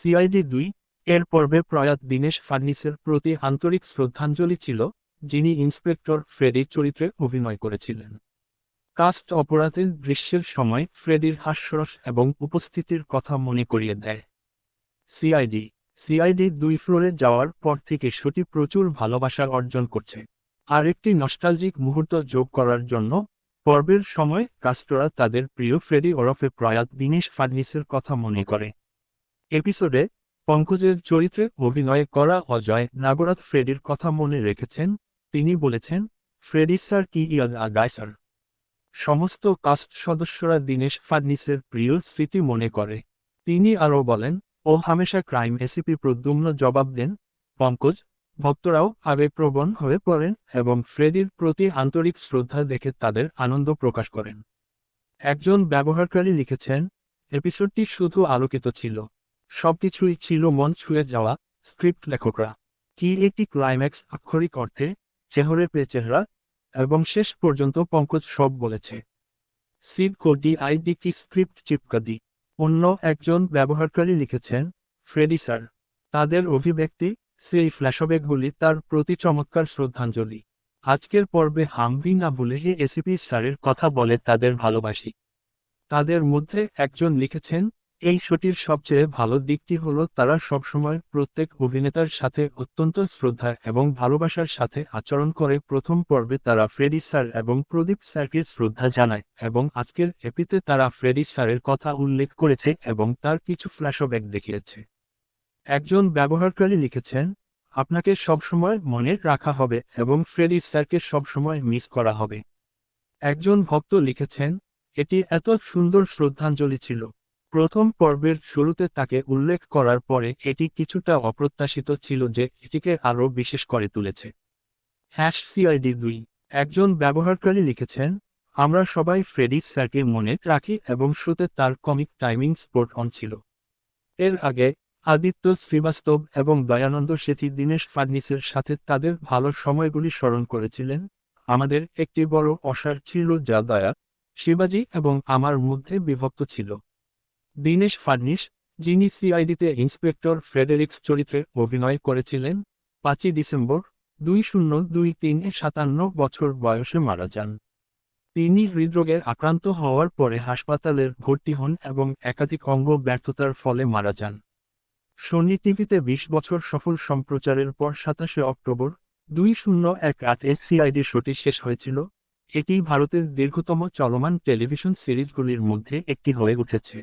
CID দুই, এর পর্বে প্রয়াত দীনেশ ফার্নিসের প্রতি আন্তরিক শ্রদ্ধাঞ্জলি ছিল, যিনি ইন্সপেক্টর ফ্রেডি চরিত্রে অভিনয় করেছিলেন। কাস্ট অপরাধের দৃশ্যের সময় ফ্রেডির হাস্যরস এবং উপস্থিতির কথা মনে করিয়ে দেয়। সিআইডি সিআইডি দুই ফ্লোরে যাওয়ার পর থেকে শোটি প্রচুর ভালোবাসা অর্জন করছে। আর একটি নস্টালজিক মুহূর্ত যোগ করার জন্য, পর্বের সময় কাস্টরা তাদের প্রিয় ফ্রেডি ওরফে প্রয়াত দীনেশ ফার্নিসের কথা মনে করে। এপিসোডে পঙ্কজের চরিত্রে অভিনয় করা অজয় নাগরাথ ফ্রেডির কথা মনে রেখেছেন। তিনি বলেছেন, ফ্রেডি স্যার কি ইয়াল আগায় স্যার? সমস্ত কাস্ট সদস্যরা দীনেশ ফার্নিসের প্রিয় স্মৃতি মনে করে। তিনি আরও বলেন, ও হামেশা ক্রাইম এসিপি প্রদ্যুম্ন জবাব দেন। পঙ্কজ, ভক্তরাও আবেগপ্রবণ হয়ে পড়েন এবং ফ্রেডির প্রতি আন্তরিক শ্রদ্ধা দেখে তাদের আনন্দ প্রকাশ করেন। একজন ব্যবহারকারী লিখেছেন, এপিসোডটি শুধু আলোকিত ছিল। সবকিছুই ছিল মন ছুঁয়ে যাওয়া, স্ক্রিপ্ট লেখকরা। কি একটি ক্লাইম্যাক্স আক্ষরিক অর্থে চেহরে পে চেহারা, এবং শেষ পর্যন্ত পঙ্কজ সব বলেছে। সিড কোডি আইডি কি স্ক্রিপ্ট চিপকাদি অন্য একজন ব্যবহারকারী লিখেছেন ফ্রেডি স্যার। তাদের অভিব্যক্তি, সেই ফ্ল্যাশব্যাকগুলি তার প্রতি চমৎকার শ্রদ্ধাঞ্জলি। আজকের পর্বে হামভি না হে এসিপি স্যারের কথা বলে তাদের ভালোবাসি। তাদের মধ্যে একজন লিখেছেন এই শোটির সবচেয়ে ভালো দিকটি হলো তারা সবসময় প্রত্যেক অভিনেতার সাথে অত্যন্ত শ্রদ্ধা এবং ভালোবাসার সাথে আচরণ করে। প্রথম পর্বে তারা ফ্রেডি স্যার এবং প্রদীপ স্যারকে শ্রদ্ধা জানায় এবং আজকের এপিতে তারা ফ্রেডি স্যারের কথা উল্লেখ করেছে এবং তার কিছু ফ্ল্যাশব্যাক দেখিয়েছে। একজন ব্যবহারকারী লিখেছেন, আপনাকে সবসময় মনে রাখা হবে এবং ফ্রেডি স্যারকে সবসময় মিস করা হবে। একজন ভক্ত লিখেছেন, এটি এত সুন্দর শ্রদ্ধাঞ্জলি ছিল। প্রথম পর্বের শুরুতে তাকে উল্লেখ করার পরে এটি কিছুটা অপ্রত্যাশিত ছিল যে এটিকে আরও বিশেষ করে তুলেছে। হ্যাশ সিআইডি দুই। একজন ব্যবহারকারী লিখেছেন, আমরা সবাই ফ্রেডি স্যারকে মনে রাখি এবং শোতে তার কমিক টাইমিং স্পোর্ট অন ছিল। এর আগে আদিত্য শ্রীবাস্তব এবং দয়ানন্দ সেথী দীনেশ ফার্নিসের সাথে তাদের ভালো সময়গুলি স্মরণ করেছিলেন। আমাদের একটি বড় অসার ছিল যা দয়া, শিবাজি এবং আমার মধ্যে বিভক্ত ছিল। দীনেশ ফার্নিস যিনি সিআইডিতে ইন্সপেক্টর ফ্রেডেরিক্স চরিত্রে অভিনয় করেছিলেন, পাঁচই ডিসেম্বর দুই শূন্য দুই তিনে সাতান্ন বছর বয়সে মারা যান। তিনি হৃদরোগের আক্রান্ত হওয়ার পরে হাসপাতালের ভর্তি হন এবং একাধিক অঙ্গ ব্যর্থতার ফলে মারা যান। সোনি টিভিতে বিশ বছর সফল সম্প্রচারের পর সাতাশে অক্টোবর দুই শূন্য এক আট এস সিআইডি শোটি শেষ হয়েছিল। এটি ভারতের দীর্ঘতম চলমান টেলিভিশন সিরিজগুলির মধ্যে একটি হয়ে উঠেছে।